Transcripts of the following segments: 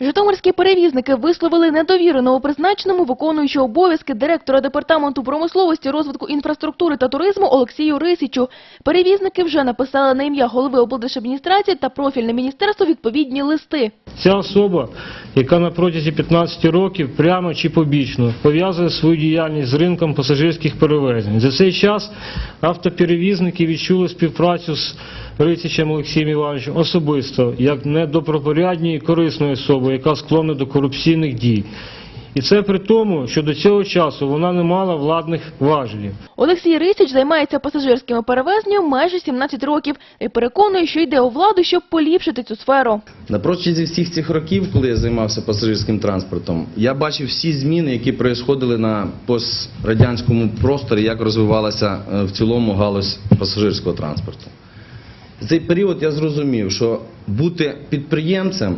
Житомирські перевізники висловили недовіру новопризначеному виконуючого обов'язки директора департаменту промисловості, розвитку інфраструктури та туризму Олексію Рисічу. Перевізники вже написали на ім'я голови облдержадміністрації та профільне міністерство відповідні листи. Ця особа, яка на протязі 15 років прямо чи побічно пов'язує свою діяльність з ринком пасажирських перевезень. За цей час автоперевізники відчули співпрацю з Рицичем Олексієм Івановичем особисто, як недобропорядною і корисною особою, яка склонна до корупційних дій. І це при тому, що до цього часу вона не мала владних важелів. Олексій Рисіч займається пасажирськими перевезенням майже 17 років і переконує, що йде у владу, щоб поліпшити цю сферу. На протязі всіх цих років, коли я займався пасажирським транспортом, я бачив всі зміни, які происходили на пострадянському просторі, як розвивалася е, в цілому галузь пасажирського транспорту. За цей період я зрозумів, що бути підприємцем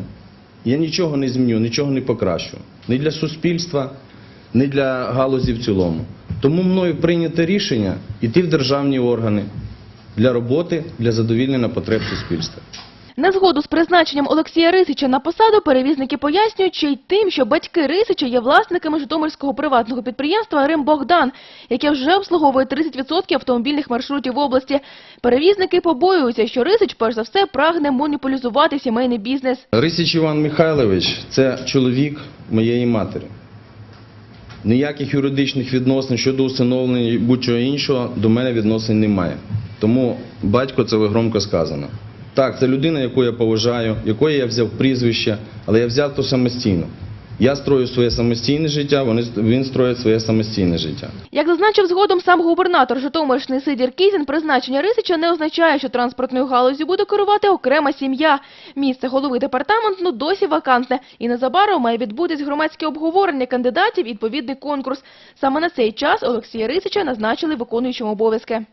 я нічого не зміню, нічого не покращу. Ні для суспільства, ні для галузі в цілому. Тому мною прийнято рішення йти в державні органи для роботи, для задовільнення потреб суспільства. На згоду з призначенням Олексія Рисича на посаду перевізники пояснюють ще й тим, що батьки Рисича є власниками житомирського приватного підприємства «Рим Богдан», яке вже обслуговує 30% автомобільних маршрутів області. Перевізники побоюються, що Рисич, перш за все, прагне монополізувати сімейний бізнес. Рисич Іван Михайлович це чоловік моєї матері. Ніяких юридичних відносин щодо усиновлення будь-чого іншого до мене відносин немає. Тому батько це громко сказано. Так, це людина, яку я поважаю, якої я взяв прізвище, але я взяв то самостійно. Я строю своє самостійне життя, вони, він строїть своє самостійне життя. Як зазначив згодом сам губернатор Житомирщини Сидір Кізін, призначення Рисича не означає, що транспортною галузю буде керувати окрема сім'я. Місце голови департаменту досі вакантне, і незабаром має відбутись громадське обговорення кандидатів і відповідний конкурс. Саме на цей час Олексія Рисича назначили виконуючим обов'язки.